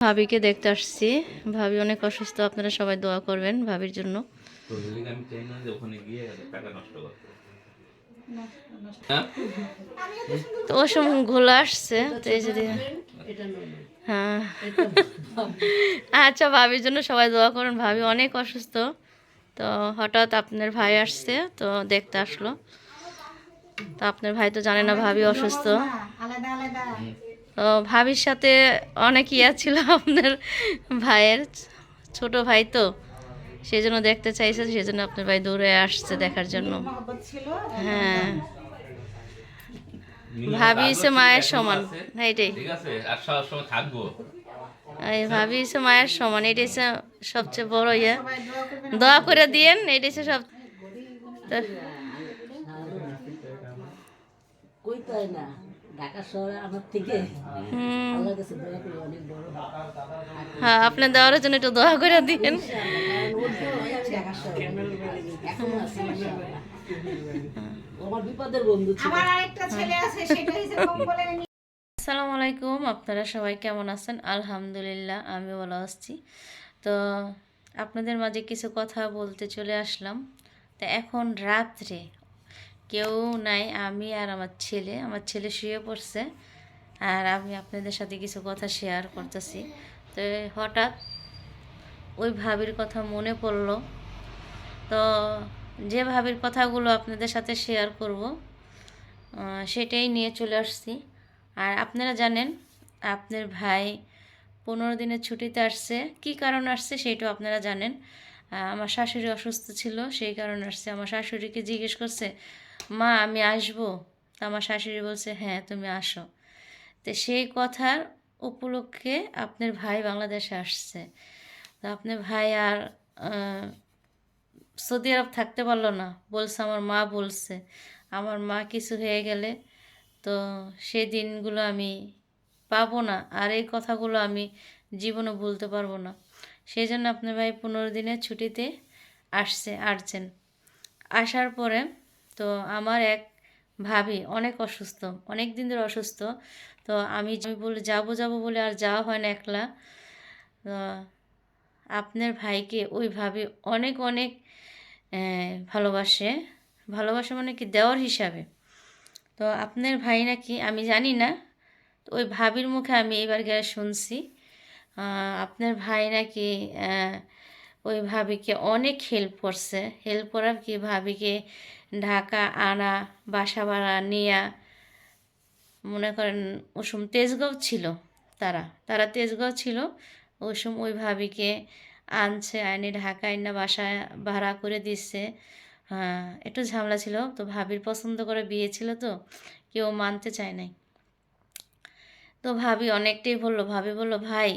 ভাবিকে দেখতে আসছি। ভাবি অনেক অসুস্থ আপনারা সবাই দোয়া করবেন ভাবির জন্য। তো লিগে আমি চাই না যে ওখানে গিয়ে টাকা নষ্ট করতে। হ্যাঁ তো ও সময় ঘোলা আসছে তো এই যদি হ্যাঁ। আচ্ছা ভাবির জন্য সবাই দোয়া করুন। ভাবি অনেক অসুস্থ তো হঠাৎ আপনার ভাই আসছে তো দেখতে আসলো। তো আপনার ভাই তো জানে না ভাবি অসুস্থ। আলাদা আলাদা। তো ভাবির সাথে অনেক ইয়া ছিল আপনার ভাইয়ের ছোট ভাই তো। সেই জন্য দেখতে চাইছে সেই জন্য আপনার ভাই দৌড়ে আসছে দেখার জন্য। হ্যাঁ। ভাবি হচ্ছে মায়ের সমান। থাকব। এই ভাবি হচ্ছে মায়ের সমান এটাই হচ্ছে সবচেয়ে বড় ইয়ে। সবাই দোয়া করে দিয়েন এটাই হচ্ছে সব কই না। ঢাকা শহরে আমার থেকে আল্লাহ কাছে দয়া করি অনেক বড়। হ্যাঁ আপনার দেওয়ার জন্য একটু দোয়া করে আমার বিপদের বন্ধু আমার আরেকটা ছেলে আছে সেটা হচ্ছে আসসালামু আলাইকুম আপনারা সবাই কেমন আছেন? আলহামদুলিল্লাহ আমি ভালো আসছি তো আপনাদের মাঝে কিছু কথা বলতে চলে আসলাম। তো এখন রাত্রে কেউ নাই, আমি আর আমার ছেলে। আমার ছেলে শুয়ে পড়ছে আর আমি আপনাদের সাথে কিছু কথা শেয়ার করতেছি। তো হঠাৎ ওই ভাবির কথা মনে পড়ল। তো যে ভাবির কথাগুলো আপনাদের সাথে শেয়ার করব সেটাই নিয়ে চলে আসছি। আর আপনারা জানেন, আপনার ভাই পনেরো দিনের ছুটিতে আসছে। কি কারণ আসছে সেইটাও আপনারা জানেন। আমার শাশুড়ি অসুস্থ ছিল, সেই কারণে আসছে। আমার শাশুড়িকে জিজ্ঞেস করছে মা, আমি আসব? তা আমার শাশুড়ি বলছে হ্যাঁ তুমি আসো। তো সেই কথার উপলক্ষে আপনার ভাই বাংলাদেশে আসছে। তো আপনার ভাই আর সৌদি আরব থাকতে পারল না। বলছে, আমার মা বলছে, আমার মা কিছু হয়ে গেলে তো সেই দিনগুলো আমি পাবো না, আর এই কথাগুলো আমি জীবনে ভুলতে পারব না। সেই জন্য আপনার ভাই পনেরো দিনের ছুটিতে আসছে, আসছেন। আসার পরে তো আমার এক ভাবি অনেক অসুস্থ, অনেক দিন ধরে অসুস্থ। তো আমি বলে যাব যাব বলে আর যাওয়া হয় না একলা। আপনার ভাইকে ওই ভাবি অনেক অনেক ভালোবাসে। ভালোবাসে মানে কি? দেওয়ার হিসাবে। তো আপনার ভাই নাকি, আমি জানি না, তো ওই ভাবির মুখে আমি এবার গিয়ে শুনছি। আপনার ভাই নাকি ওই ভাবিকে অনেক হেল্প করছে। হেল্প করার কি? ভাবিকে ঢাকা আনা, বাসা ভাড়া নেয়া। মনে করেন ওসম তেজগাঁও ছিল তারা। তারা তেজগাঁও ছিল ওসম ওই ভাবিকে আনছে, আইনে ঢাকায় না বাসা ভাড়া করে দিচ্ছে। হ্যাঁ একটু ঝামেলা ছিল, তো ভাবির পছন্দ করে বিয়ে ছিল তো, কেউ মানতে চায় নাই। তো ভাবি অনেকটাই বলল, ভাবি বলল, ভাই,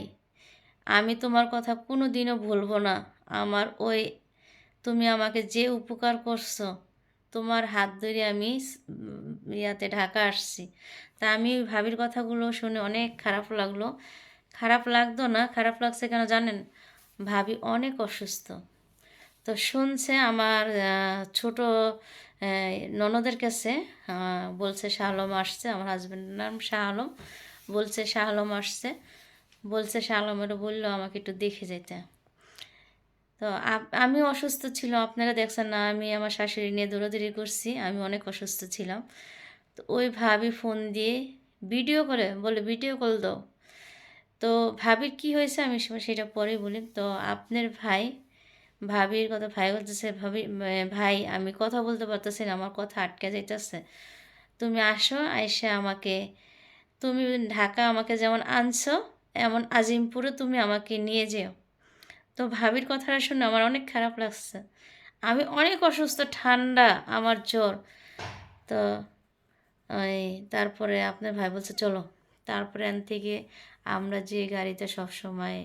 আমি তোমার কথা কোনো দিনও ভুলবো না। আমার ওই তুমি আমাকে যে উপকার করছ, তোমার হাত ধরে আমি ইয়াতে ঢাকা আসছি। তা আমি ভাবির কথাগুলো শুনে অনেক খারাপ লাগল। খারাপ লাগতো না, খারাপ লাগছে কেন জানেন? ভাবি অনেক অসুস্থ। তো শুনছে আমার ছোট ননদের কাছে বলছে শাহ আলম আসছে, আমার হাজব্যান্ডের নাম শাহ আলম বলছে শাহ আলম আসছে। বলছে শাহ আলমেরও বলল আমাকে একটু দেখে যেতে। তো আমি অসুস্থ ছিল আপনারা দেখছেন না, আমি আমার শাশুড়ি নিয়ে দৌড়াদৌড়ি করছি, আমি অনেক অসুস্থ ছিলাম। তো ওই ভাবি ফোন দিয়ে ভিডিও করে, বলে ভিডিও কল দাও। তো ভাবির কি হয়েছে আমি সেটা পরে বলি। তো আপনার ভাই, ভাবির কথা ভাই বলতেছে, ভাবি ভাই, আমি কথা বলতে পারতেছি না, আমার কথা আটকে যাইতেছে। তুমি আসো, আইসে আমাকে, তুমি ঢাকা আমাকে যেমন আনছো, এমন আজিমপুরে তুমি আমাকে নিয়ে যেও। তো ভাবির কথাটা শুনে আমার অনেক খারাপ লাগছে। আমি অনেক অসুস্থ, ঠান্ডা, আমার জ্বর। তো ওই তারপরে আপনার ভাই বলছে, চলো। তারপরে এন থেকে আমরা যে গাড়িতে সবসময়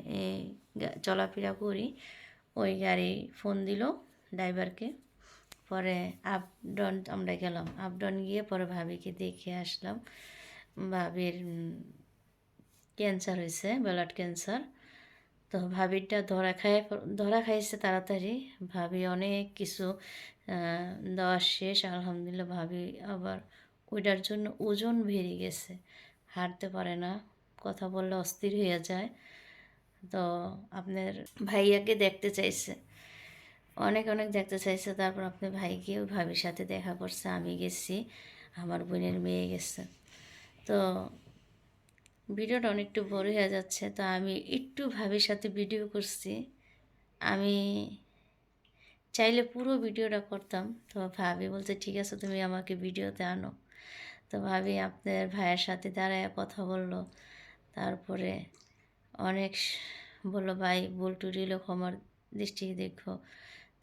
চলাফেরা করি, ওই গাড়ি ফোন দিল ড্রাইভারকে পরে আপ ডাউন আমরা গেলাম। আপ ডাউন গিয়ে পরে ভাবিকে দেখে আসলাম। ভাবির ক্যান্সার হয়েছে ব্লাড ক্যান্সার তো ভাবিটা ধরা খায়, ধরা খাইছে তাড়াতাড়ি। ভাবি অনেক কিছু দেওয়া শেষ। আলহামদুলিল্লাহ ভাবি আবার ওইটার জন্য ওজন বেড়ে গেছে। হাঁটতে পারে না, কথা বললে অস্থির হয়ে যায়। তো আপনার ভাইয়াকে দেখতে চাইছে। অনেক অনেক দেখতে চাইছে। তারপর আপনার ভাইকে ওই ভাবির সাথে দেখা করছে। আমি গেছি, আমার বোনের মেয়ে গেছে। তো ভিডিওটা অনেকটু বড় হয়ে যাচ্ছে, তো আমি একটু ভাবির সাথে ভিডিও করছি। আমি চাইলে পুরো ভিডিওটা করতাম, তো ভাবি বলছে, ঠিক আছে, তুমি আমাকে ভিডিওতে আনো। তো ভাবি আপনার ভাইয়ের সাথে দাঁড়ায় কথা বলল। তারপরে অনেক বলল, ভাই ভুল টুরিল ক্ষমার দৃষ্টি দেখো।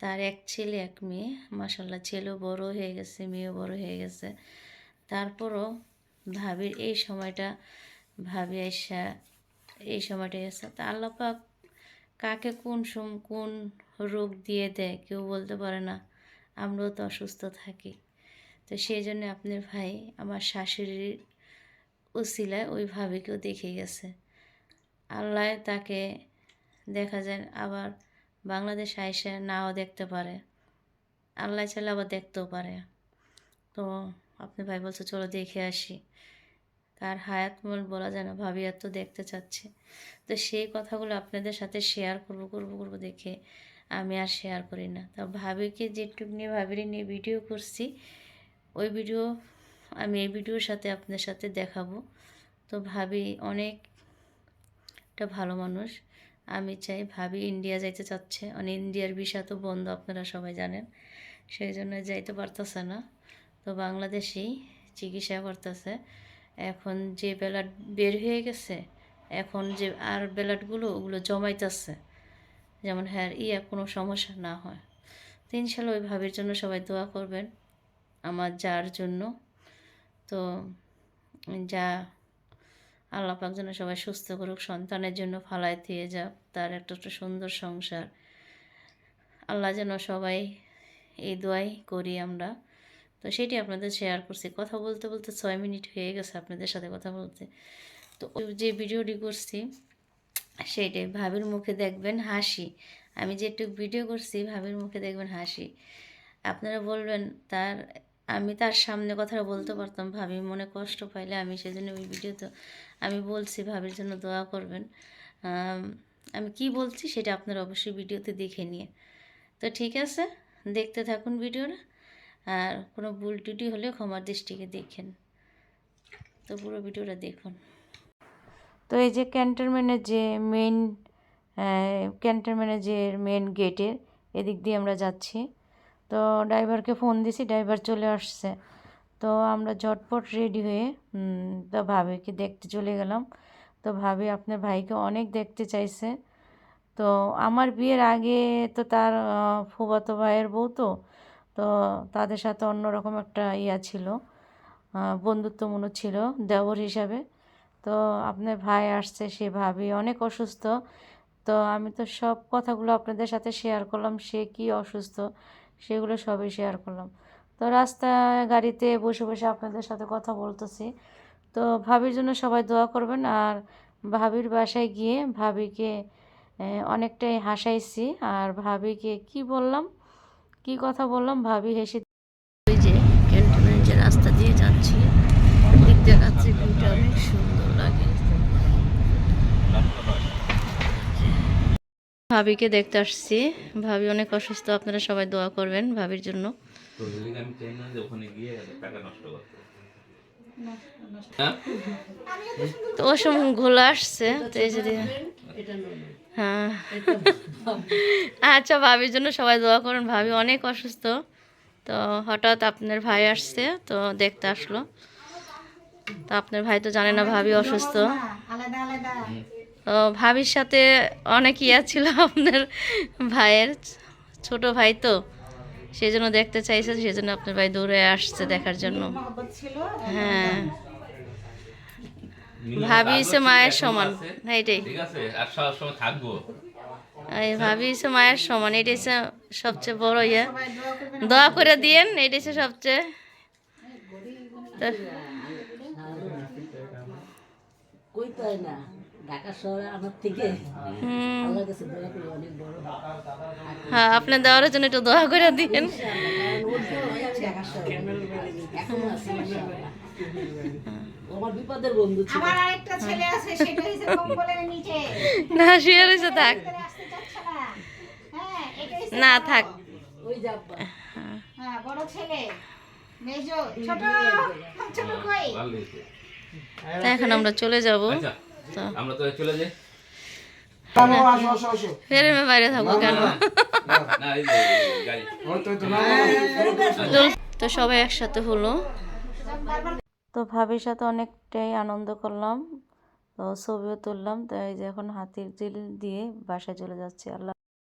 তার এক ছেলে, এক মেয়ে মাসাল্লাহ ছেলেও বড় হয়ে গেছে, মেয়েও বড় হয়ে গেছে। তারপরও ভাবির এই সময়টা ভাবি আইসা এই সময়টা এসে তা আল্লাপাক কাকে কোন সম, কোন রোগ দিয়ে দেয় কেউ বলতে পারে না। আমরাও তো অসুস্থ থাকি। তো সেই জন্য আপনার ভাই আমার শাশুড়ির উসিলায় ওই ভাবিকেও দেখে গেছে। আল্লাহ তাকে দেখা যায় আবার বাংলাদেশ আইসে নাও দেখতে পারে। আল্লাহ চাইলে আবার দেখতেও পারে। তো আপনি ভাই বলছে, চলো দেখে আসি। কার হায়াত মূল বলা যায় না ভাবি এত দেখতে চাচ্ছে। তো সেই কথাগুলো আপনাদের সাথে শেয়ার করব করব করব দেখে আমি আর শেয়ার করি না। তো ভাবিকে যেটুক নিয়ে, ভাবির নিয়ে ভিডিও করছি, ওই ভিডিও আমি এই ভিডিওর সাথে আপনাদের সাথে দেখাবো। তো ভাবি অনেকটা ভালো মানুষ। আমি চাই ভাবি ইন্ডিয়া যাইতে চাচ্ছে। মানে ইন্ডিয়ার ভিসা তো বন্ধ, আপনারা সবাই জানেন। সেই জন্য যাইতে পারতেছে না। তো বাংলাদেশেই চিকিৎসা করতেছে। এখন যে ব্যালাট বের হয়ে গেছে, এখন যে আর ব্যালাটগুলো ওগুলো জমাইতেছে, যেমন হ্যাঁ ইয়া কোনো সমস্যা না হয়। তো ইনশাল্লাহ ওই ভাবির জন্য সবাই দোয়া করবেন আমার যার জন্য। তো যা আল্লাহ পাক যেন সবাই সুস্থ করুক, সন্তানের জন্য ফালায় দিয়ে যাক, তার একটা একটা সুন্দর সংসার। আল্লাহ যেন সবাই এই দোয়াই করি আমরা। তো সেটি আপনাদের শেয়ার করছি। কথা বলতে বলতে ছয় মিনিট হয়ে গেছে আপনাদের সাথে কথা বলতে। তো যে ভিডিওটি করছি সেইটাই ভাবির মুখে দেখবেন হাসি। আমি যেটুকু ভিডিও করছি, ভাবির মুখে দেখবেন হাসি। আপনারা বলবেন, তার, আমি তার সামনে কথাটা বলতে পারতাম, ভাবি মনে কষ্ট পাইলে আমি সেজন্য ওই ভিডিওতে আমি বলছি, ভাবির জন্য দোয়া করবেন। আমি কি বলছি সেটা আপনারা অবশ্যই ভিডিওতে দেখে নিয়ে। তো ঠিক আছে, দেখতে থাকুন ভিডিওটা আর কোনো ভুল টুটি হলে ক্ষমার দৃষ্টিকে দেখেন। তো পুরো ভিডিওটা দেখুন। তো এই যে ক্যান্টনমেন্টের যে মেন ক্যান্টনমেন্টের যে মেইন গেটের এদিক দিয়ে আমরা যাচ্ছি। তো ড্রাইভারকে ফোন দিছি, ড্রাইভার চলে আসছে। তো আমরা ঝটপট রেডি হয়ে তো ভাবিকে দেখতে চলে গেলাম। তো ভাবি আপনার ভাইকে অনেক দেখতে চাইছে। তো আমার বিয়ের আগে তো তার ফুফাতো ভাইয়ের বউ তো তো তাদের সাথে অন্যরকম একটা ইয়া ছিল বন্ধুত্বমূলক ছিল দেওর হিসাবে। তো আপনার ভাই আসছে, সে ভাবি অনেক অসুস্থ। তো আমি তো সব কথাগুলো আপনাদের সাথে শেয়ার করলাম, সে কি অসুস্থ সেগুলো সবই শেয়ার করলাম। তো রাস্তায় গাড়িতে বসে বসে আপনাদের সাথে কথা বলতেছি। তো ভাবির জন্য সবাই দোয়া করবেন, আর ভাবির বাসায় গিয়ে ভাবিকে অনেকটাই হাসাইছি, আর ভাবিকে কি বললাম? কি কথা বললাম? ভাবি হেসে ওই যে ক্যান্টনের যে রাস্তা দিয়ে যাচ্ছি দেখতে পাচ্ছি ভিউটা অনেক সুন্দর লাগে। ভাবিকে দেখতে আসছি। ভাবি অনেক অসুস্থ আপনারা সবাই দোয়া করবেন ভাবির জন্য। তো ওর ঘোলা আসছে, তো এই যদি হ্যাঁ। আচ্ছা ভাবির জন্য সবাই দোয়া করুন। ভাবি অনেক অসুস্থ, তো হঠাৎ আপনার ভাই আসছে, তো দেখতে আসলো। তো আপনার ভাই তো জানে না ভাবি অসুস্থ। তো ভাবির সাথে অনেক ইয়া ছিল আপনার ভাইয়ের, ছোট ভাই তো। সেই জন্য দেখতে চাইছে সেই জন্য আপনার ভাই দৌড়ে আসছে দেখার জন্য। হ্যাঁ। মিলন ভাবি আরও হচ্ছে ছিল, মায়ের সমান। হ্যাঁ এটাই ঠিক আছে আর সব সময় থাকব। এই ভাবি মায়ের সমান এটাই সবচেয়ে বড় ইয়ে। সবাই দোয়া করে দিয়েন এটাই সবচেয়ে। কই না। ঢাকা শহরে আমার থেকে আল্লাহ কাছে দোয়া করি অনেক বড়। হ্যাঁ আপনার দেওয়ার জন্য একটু দোয়া করে নিচে। না শুয়ে রয়েছে থাক। না। হ্যাঁ না। থাক। হ্যাঁ বড় ছেলে। মেজো ছোট। ছোট কই? ভালো হয়েছে। তা এখন আমরা চলে যাব। আচ্ছা। আমরা তো চলে যাই। আসো আসো আসো। ফেরে মে বাইরে থাকব কেন? না। এই যে গাড়ি। ওই তো সবাই একসাথে হলো। তো ভাবির সাথে অনেকটাই আনন্দ করলাম তো ছবিও তুললাম তো এই যে এখন হাতির দিল দিয়ে বাসায় চলে যাচ্ছি আল্লাহ